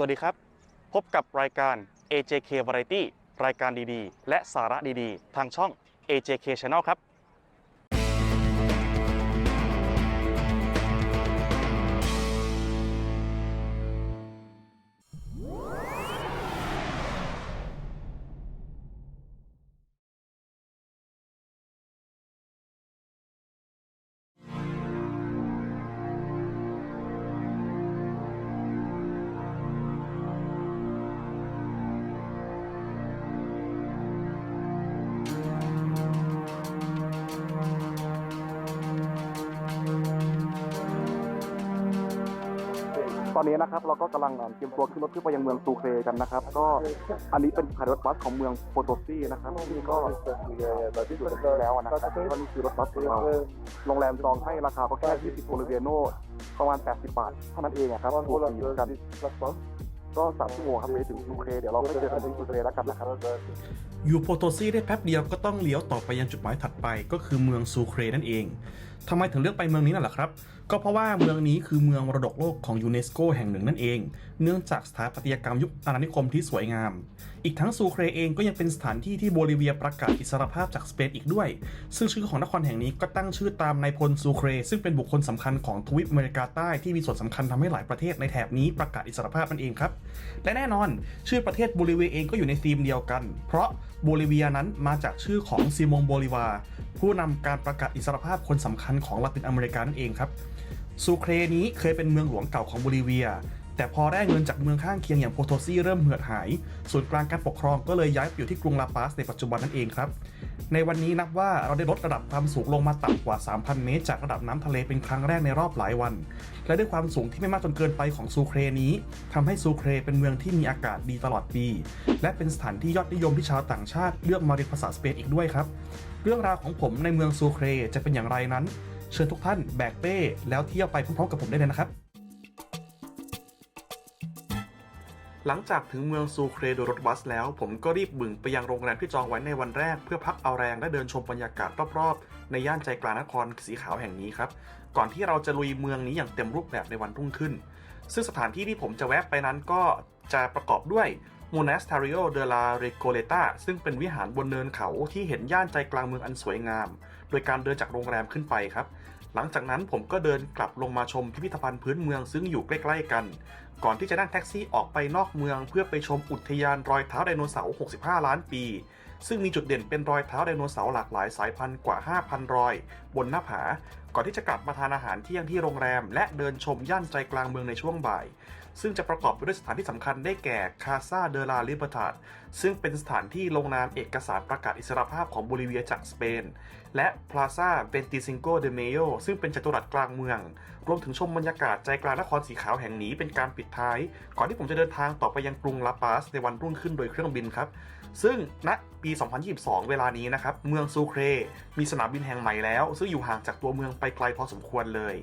วัสดีครับ พบกับรายการ AJK Variety รายการดีๆ และสาระดีๆ ทางช่อง AJK Channel ครับ ตอนนี้นะครับเราก็กำลังเตรียมตัวขึ้นรถเพื่อไปยังเมืองซูเครกันนะครับ ก็อันนี้เป็นรถบัสของเมืองโปโตซีนะครับที่ก็ที่อยู่ที่แล้วนะครับก็นี่คือรถบัสของเราโรงแรมจองให้ราคาก็แค่20โบลิเวียโนประมาณ 80 บาทเท่านั้นเองครับถูกดีเหมือนกันก็สามชั่วโมงครับไปถึงซูเครเดี๋ยวเราก็เจอกันที่ซูเครแล้วกันนะครับอยู่โปโตซีได้แป๊บเดียวก็ต้องเลี้ยวต่อไปยังจุดหมายถัดไปก็คือเมืองซูเครนั่นเอง ทำไมถึงเลือกไปเมืองนี้นั่นแหละครับ ก็เพราะว่าเมืองนี้คือเมืองมรดกโลกของยูเนสโกแห่งหนึ่งนั่นเอง เนื่องจากสถาปัตยกรรมยุคอาณานิคมที่สวยงาม อีกทั้งซูเครเองก็ยังเป็นสถานที่ที่โบลิเวียประกาศอิสรภาพจากสเปนอีกด้วย ซึ่งชื่อของนครแห่งนี้ก็ตั้งชื่อตามนายพลซูเคร ซึ่งเป็นบุคคลสำคัญของทวีปอเมริกาใต้ที่มีส่วนสำคัญทำให้หลายประเทศในแถบนี้ประกาศอิสรภาพนั่นเองครับ และแน่นอน ชื่อประเทศโบลิเวียเองก็อยู่ในธีมเดียวกัน เพราะโบลิเวียนั้นมาจากชื่อของซิมงโบลิวาผู้นำการประกาศอิสรภาพคนสำคัญของลาตินอเมริกานั่นเองครับซูเครนี้เคยเป็นเมืองหลวงเก่าของโบลิเวีย แต่พอได้เงินจากเมืองข้างเคียงอย่างโพโตซีเริ่มเหือดหาย ส่วนกลางการปกครองก็เลยย้ายไปอยู่ที่กรุงลาปาสในปัจจุบันนั่นเองครับ ในวันนี้นับว่าเราได้ลดระดับความสูงลงมาต่ำกว่า 3,000 เมตร จากระดับน้ำทะเลเป็นครั้งแรกในรอบหลายวัน และด้วยความสูงที่ไม่มากจนเกินไปของซูเครนี้ทำให้ซูเครเป็นเมืองที่มีอากาศดีตลอดปี และเป็นสถานที่ยอดนิยมที่ชาวต่างชาติเลือกมาเรียนภาษาสเปนอีกด้วยครับ เรื่องราวของผมในเมืองซูเครจะเป็นอย่างไรนั้น เชิญทุกท่านแบกเป้แล้วเที่ยวไปพร้อมๆกับผมได้เลยนะครับ หลังจากถึงเมืองซูเครโดยรถบัสแล้ว ผมก็รีบบึ่งไปยังโรงแรมที่จองไว้ในวันแรก เพื่อพักเอาแรงและเดินชมบรรยากาศรอบๆ ในย่านใจกลางนครสีขาวแห่งนี้ครับ ก่อนที่เราจะลุยเมืองนี้อย่างเต็มรูปแบบในวันรุ่งขึ้น ซึ่งสถานที่ที่ผมจะแวะไปนั้นก็จะประกอบด้วย Monasterio de la Recoleta ซึ่งเป็นวิหารบนเนินเขาที่เห็นย่านใจกลางเมืองอันสวยงาม โดยการเดินจากโรงแรมขึ้นไปครับ หลังจากนั้นผมก็เดินกลับลงมาชมพิพิธภัณฑ์พื้นเมืองซึ่งอยู่ใกล้ ๆ กัน ก่อนที่จะนั่งแท็กซี่ออกไปนอกเมือง เพื่อไปชมอุทยานรอยเท้าไดโนเสาร์65 ล้านปี ซึ่งมีจุดเด่นเป็นรอยเท้าไดโนเสาร์หลากหลายสายพันธุ์กว่า 5,000 รอย บนหน้าผา ก่อนที่จะกลับมาทานอาหารเที่ยงที่โรงแรม และเดินชมย่านใจกลางเมืองในช่วงบ่าย ซึ่งจะประกอบไปด้วยสถานที่สำคัญได้แก่คาซาเดลาลิเบตาดซึ่งเป็นสถานที่ลงนามเอกสารประกาศอิสรภาพของโบลิเวียจากสเปน และพลาซาเ e นติซิงโกเดเมโยซึ่งเป็นจัตุรัสกลางเมือง รวมถึงชมบรรยากาศใจกลางนครสีขาวแห่งนี้เป็นการปิดท้าย ก่อนที่ผมจะเดินทางต่อไปยังกรุงลาปาสในวันรุ่งขึ้นโดยเครื่องบินครับ ซึ่งณปี 2022 เวลานี้นะครับ เมืองซูเคร มีสนามบินแห่งใหม่แล้ว ซึ่งอยู่ห่างจากตัวเมืองไปไกลพอสมควรเลย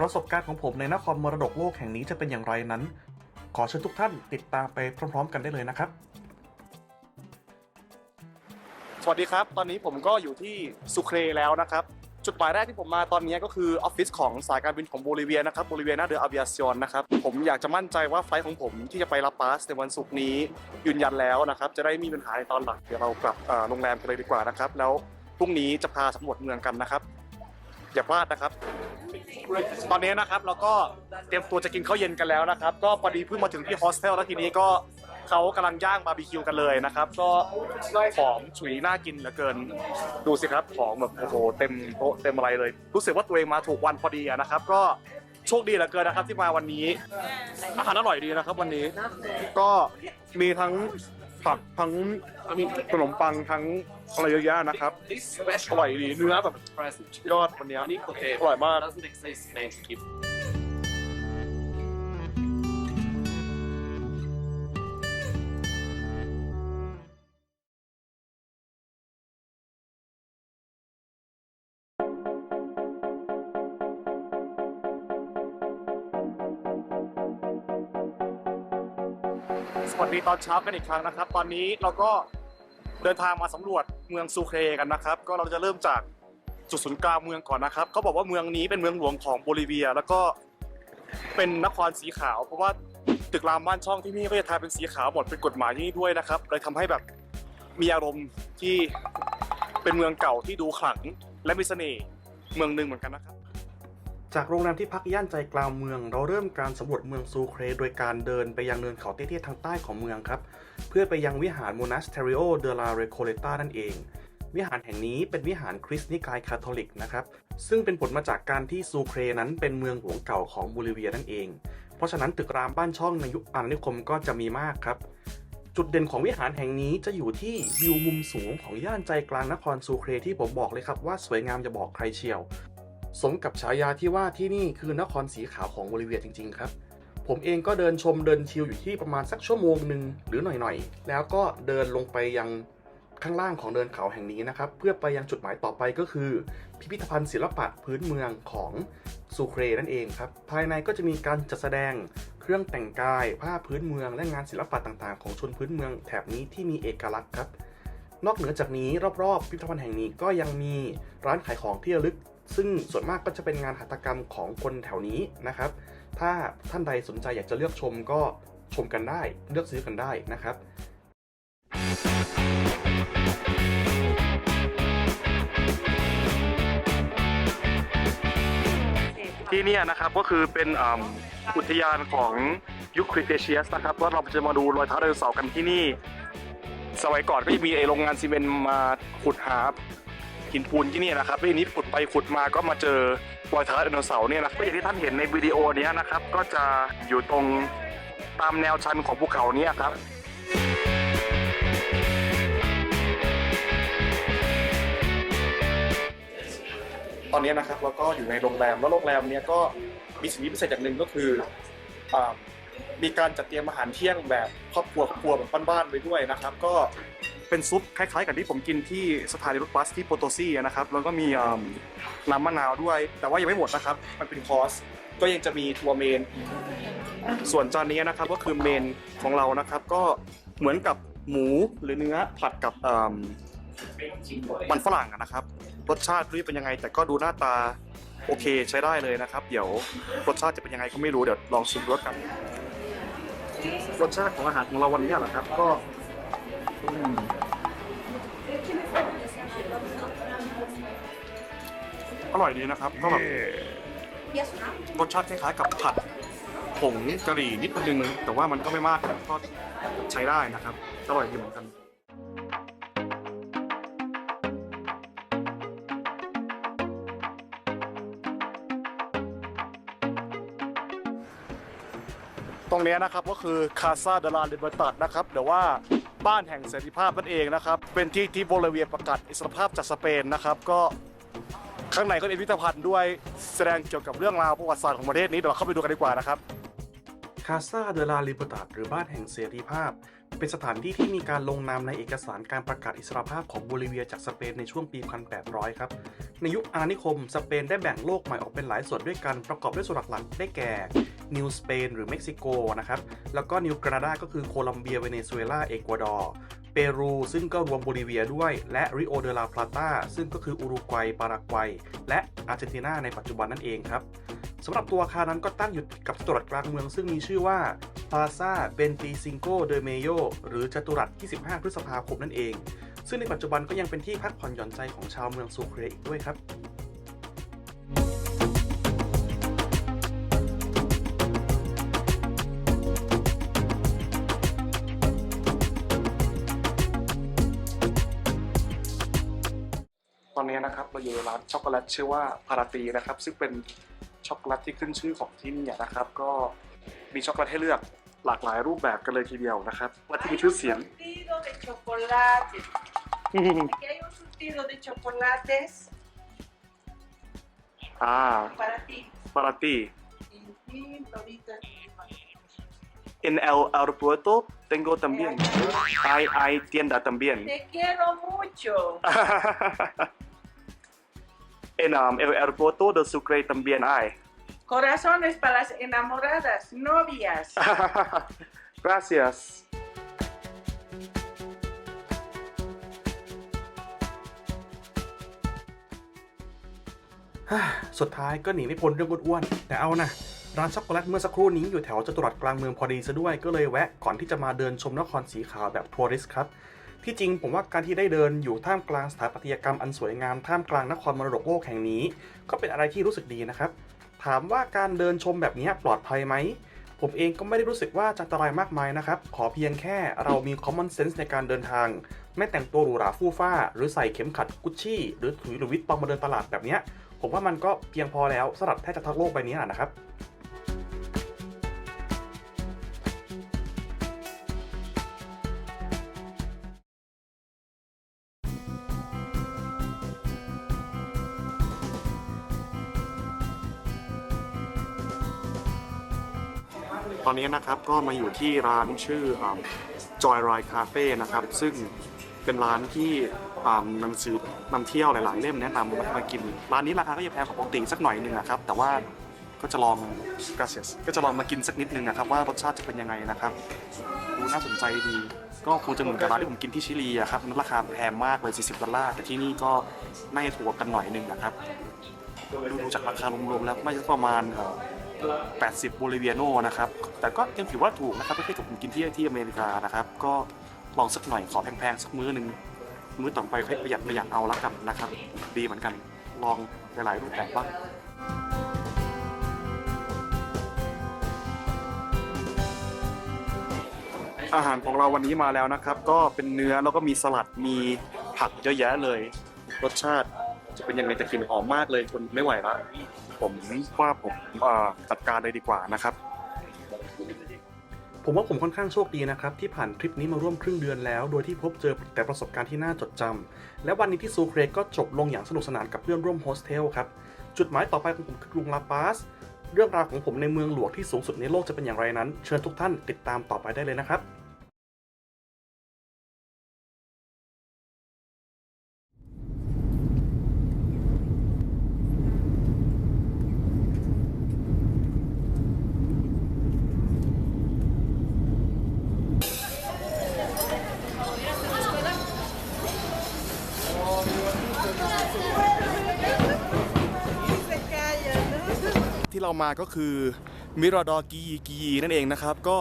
ประสบการณ์ของผมในนครมรดกโลกแห่งนี้จะเป็นอย่างไรนั้น ขอเชิญทุกท่านติดตามไปพร้อม ๆ กันได้เลยนะครับ สวัสดีครับ ตอนนี้ผมก็อยู่ที่ซูเครแล้วนะครับ จุดหมายแรกที่ผมมาตอนนี้ก็คือออฟฟิศของสายการบินของโบลิเวียนะครับโบลิเวียนาเดออาวิอาซิอนนะครับ ผมอยากจะมั่นใจว่าไฟล์ของผมที่จะไปลาปาสในวันศุกร์นี้ยืนยันแล้วนะครับ จะได้ไมมีปัญหาในตอนหลังเดี๋ยวเรากลับโรงแรมกันเลยดีกว่านะครับ แล้วพรุ่งนี้จะพาสำรวจเมืองกันนะครับ อย่าพลาดนะครับ ตอนนี้นะครับเราก็เตรียมตัวจะกินข้าวเย็นกันแล้วนะครับ ก็พอดีเพิ่งมาถึงที่โฮสเทลแล้วทีนี้ก็เขากำลังย่างบาร์บีคิวกันเลยนะครับ ก็หอมฉุยน่ากินเหลือเกิน ดูสิครับของแบบโอ้โหเต็มโต๊ะเต็มอะไรเลย รู้สึกว่าตัวเองมาถูกวันพอดีอะนะครับ ก็โชคดีเหลือเกินนะครับที่มาวันนี้ อาหารอร่อยดีนะครับ วันนี้ก็มีทั้ง ผักทั้งขนมปังทั้งอะไรเยอะแยะนะครับ อร่อยดีเนื้อแบบยอดวันเนี้ยอร่อยมาก doesn't exist in ancient Egypt. สวัสดีตอนเช้ากันอีกครั้งนะครับ ตอนนี้เราก็เดินทางมาสำรวจเมืองซูเครกันนะครับ ก็เราจะเริ่มจากจุดศูนย์กลางเมืองก่อนนะครับเขาบอกว่าเมืองนี้เป็นเมืองหลวงของโบลิเวีย แล้วก็เป็นนครสีขาว เพราะว่าตึกรามบ้านช่องที่นี่ก็จะทาเป็นสีขาวหมดเป็นกฎหมายที่นี่ด้วยนะครับเลยทำให้แบบมีอารมณ์ที่เป็นเมืองเก่าที่ดูขลังและมีเสน่ห์เมืองหนึ่งเหมือนกันนะครับ จากโรงแรมที่พักย่านใจกลางเมือง เราเริ่มการสำรวจเมืองซูเครโดยการเดินไปยังเนินเขาเตี้ยๆทางใต้ของเมืองครับ เพื่อไปยังวิหาร Monasterio de la Recoleta นั่นเอง วิหารแห่งนี้เป็นวิหารคริสต์นิกายคาทอลิกนะครับ ซึ่งเป็นผลมาจากการที่ซูเครนั้นเป็นเมืองหลวงเก่าของบูลิเวียนั่นเอง เพราะฉะนั้นตึกรามบ้านช่องในยุคอาณานิคมก็จะมีมากครับ จุดเด่นของวิหารแห่งนี้จะอยู่ที่วิวมุมสูงของย่านใจกลางนครซูเครที่ผมบอกเลยครับว่าสวยงามจะบอกใครเชียว สมกับฉายาที่ว่าที่นี่คือนครสีขาวของโบลิเวียจริง ๆ ครับ ผมเองก็เดินชมเดินชิลอยู่ที่ประมาณสักชั่วโมงหนึ่งหรือหน่อยๆ แล้วก็เดินลงไปยังข้างล่างของเดินเขาแห่งนี้นะครับ เพื่อไปยังจุดหมายต่อไปก็คือ พิพิธภัณฑ์ศิลปะพื้นเมืองของซูเครนั่นเองครับ ภายในก็จะมีการจัดแสดงเครื่องแต่งกาย ผ้าพื้นเมืองและงานศิลปะต่างๆ ของชนพื้นเมืองแถบนี้ที่มีเอกลักษณ์ครับ นอกเหนือจากนี้รอบๆ พิพิธภัณฑ์แห่งนี้ก็ยังมีร้านขายของที่ระลึก ซึ่งส่วนมากก็จะเป็นงานหัตถกรรมของคนแถวนี้นะครับ ถ้าท่านใดสนใจอยากจะเลือกชมก็ชมกันได้ เลือกซื้อกันได้นะครับที่นี่นะครับก็คือเป็นอ,อุทยานของยุคคริเทเชียสนะครับว่าเราจะมาดูรอยเท้าไดโนเสาร์กันที่นี่ สมัยก่อนก็จะมีไอโรงงานซีเมนต์มาขุดหา หินปูนที่นี่นะครับแล้วทีนี้ขุดไปขุดมาก็มาเจอรอยเท้าไดโนเสาร์เนี่ยนะก็อย่างที่ท่านเห็นในวิดีโอเนี้ยนะครับ ก็จะอยู่ตรงตามแนวชันของภูเขาเนี้ครับตอนนี้นะครับเราก็อยู่ในโรงแรมแล้วโรงแรมเนี้ยก็มีสิ่งที่พิเศษอย่างหนึ่งก็คืออ่ามีการจัดเตรียมอาหารเที่ยงแบบครอบครัวครอบครัวแบบบ้านๆไว้ด้วยนะครับ ก็ เป็นซุปคล้ายๆ กับที่ผมกินที่สถานีรถบัสที่โปโตซี่นะครับแล้วก็มีน้ำมะนาวด้วย แต่ว่ายังไม่หมดนะครับ มันเป็นคอร์สก็ยังจะมีทัวร์เมน ส่วนจานนี้นะครับก็คือเมนของเรานะครับก็เหมือนกับหมูหรือเนื้อผัดกับมันฝรั่งนะครับ รสชาติรู้เป็นยังไง แต่ก็ดูหน้าตาโอเคใช้ได้เลยนะครับ เดี๋ยวรสชาติจะเป็นยังไงก็ไม่รู้เดี๋ยวลองชิมรสกัน รสชาติของอาหารของเราวันนี้เหรอครับก็ อืมอร่อยดีนะครับก็แบบรสชาติคล้ายๆกับผัดผงกะหรี่นิดนึงแต่ว่ามันก็ไม่มากครับก็ใช้ได้นะครับอร่อยดีเหมือนกันตรงเนี้ยนะครับก็คือคาซาเดลาลิเบตัดนะครับหรือว่าบ้านแห่งเสรีภาพนั่นเองนะครับ เป็นที่ที่โบลิเวียประกาศอิสรภาพจากสเปนนะครับ ก็ ข้างในก็เป็นพิพิธภัณฑ์ด้วยแสดงเกี่ยวกับเรื่องราวประวัติศาสตร์ของประเทศนี้เดี๋ยวเราเข้าไปดูกันดีกว่านะครับคาซาเดลาลิเบตาหรือบ้านแห่งเสรีภาพ เป็นสถานที่ที่มีการลงนามในเอกสารการประกาศอิสรภาพของโบลิเวียจากสเปนในช่วงปี 1800 ครับ ในยุคอาณานิคม สเปนได้แบ่งโลกใหม่ออกเป็นหลายส่วนด้วยกัน ประกอบด้วยส่วนหลักๆได้แก่นิวสเปนหรือเม็กซิโกนะครับ แล้วก็นิวกรานดาก็คือโคลัมเบียเวเนซุเอลาเอกวาดอร์ เปรูซึ่งก็รวมโบลิเวียด้วย และริโอเดลาพลาตาซึ่งก็คืออุรุกวัย ปารากวัย และอาร์เจนตินาในปัจจุบันนั่นเองครับสำหรับตัวอาคารนั้นก็ตั้งอยู่กับจตุรัสกลางเมืองซึ่งมีชื่อว่า Plaza b e n t i c i n c o de Mayo หรือจตุรัสที่15พฤษภาคมนั่นเอง ซึ่งในปัจจุบันก็ยังเป็นที่พักผ่อนหย่อนใจของชาวเมืองซูเครอีกด้วยครับ ตอนนี้นะครับเราอยู่ในร้านช็อกโกแลตชื่อว่าพาราตีนะครับ ซึ่งเป็นช็อกโกแลตที่ขึ้นชื่อของที่นี่นะครับ ก็มีช็อกโกแลตให้เลือกหลากหลายรูปแบบกันเลยทีเดียวนะครับและที่มีชื่อเสียง surtido de chocolate. Aquí hay un surtido de chocolates อ่า para ti. พาราตี Y ahorita. En el aeropuerto tengo también. Hay, hay tienda también. Te quiero mucho. En um, el aeropuerto de Sucre también hay. Corazones para las enamoradas, novias. Gracias. สุดท้ายก็หนีไม่พ้นเรื่องอ้วนๆแต่เอานะร้านช็อกโกแลตเมื่อสักครู่นี้อยู่แถวจตุรัสกลางเมืองพอดีซะด้วยก็เลยแวะก่อนที่จะมาเดินชมนครสีขาวแบบทัวริสต์ครับ ที่จริงผมว่าการที่ได้เดินอยู่ท่ามกลางสถาปัตยกรรมอันสวยงามท่ามกลางนครมรดกโลกแห่งนี้ ก็เป็นอะไรที่รู้สึกดีนะครับ ถามว่าการเดินชมแบบนี้ปลอดภัยไหมผมเองก็ไม่ได้รู้สึกว่าจะอันตรายมากมายนะครับ ขอเพียงแค่เรามี common sense ในการเดินทาง ไม่แต่งตัวหรูหราฟู่ฟ้า หรือใส่เข็มขัดกุชชี่ หรือถือหรือวิตตองมาเดินตลาดแบบนี้ ผมว่ามันก็เพียงพอแล้วสำหรับแทบจะทั้งโลกใบนี้นะครับ ตอนนี้นะครับก็มาอยู่ที่ร้านชื่อ Joyride Cafe นะครับ ซึ่งเป็นร้านที่หนังสือนำเที่ยวหลาย ๆ เล่มแนะนำมามากิน ร้านนี้ราคาก็จะแพงกว่าปกติสักหน่อยนึงนะครับ แต่ว่าก็จะลองกาเซสก็จะลองมากินสักนิดนึงนะครับว่ารสชาติจะเป็นยังไงนะครับดูน่าสนใจดี ก็คงจะเหมือนกับร้านที่ผมกินที่ชิลีอะครับมันราคาแพงมากเลย 40 ดอลลาร์แต่ที่นี่ก็น่าจะถูกกันหน่อยนึงนะครับดูจากราคารวมๆแล้วน่าจะประมาณ 80โบลิเวียโนนะครับ แต่ก็ยังถือว่าถูกนะครับไม่ใช่ถูกกินที่ที่อเมริกานะครับ ก็ลองสักหน่อยขอแพงๆ สักมื้อหนึ่งมื้อต่อไปค่อยประหยัดประหยัดเอาละกันนะครับ ดีเหมือนกันลองหลายๆรูปแบบบ้างอาหารของเราวันนี้มาแล้วนะครับ ก็เป็นเนื้อแล้วก็มีสลัดมีผักเยอะแยะเลย รสชาติจะเป็นยังไงจะกลิ่นหอมมากเลยคนไม่ไหวละ ผมว่าผมจัดการเลยดีกว่านะครับ ผมว่าผมค่อนข้างโชคดีนะครับ ที่ผ่านทริปนี้มาร่วมครึ่งเดือนแล้ว โดยที่พบเจอแต่ประสบการณ์ที่น่าจดจำและวันนี้ที่ซูเครก็จบลงอย่างสนุกสนานกับเพื่อนร่วมโฮสเทลครับ จุดหมายต่อไปของผมคือกรุงลาปาสเรื่องราวของผมในเมืองหลวงที่สูงสุดในโลกจะเป็นอย่างไรนั้น เชิญทุกท่านติดตามต่อไปได้เลยนะครับ ที่เรามาก็คือมิราดอกีกีนั่นเองนะครับ ก็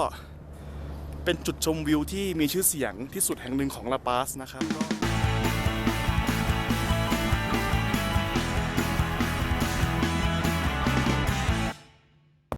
เป็นจุดชมวิวที่มีชื่อเสียงที่สุดแห่งหนึ่งของลาปาสนะครับ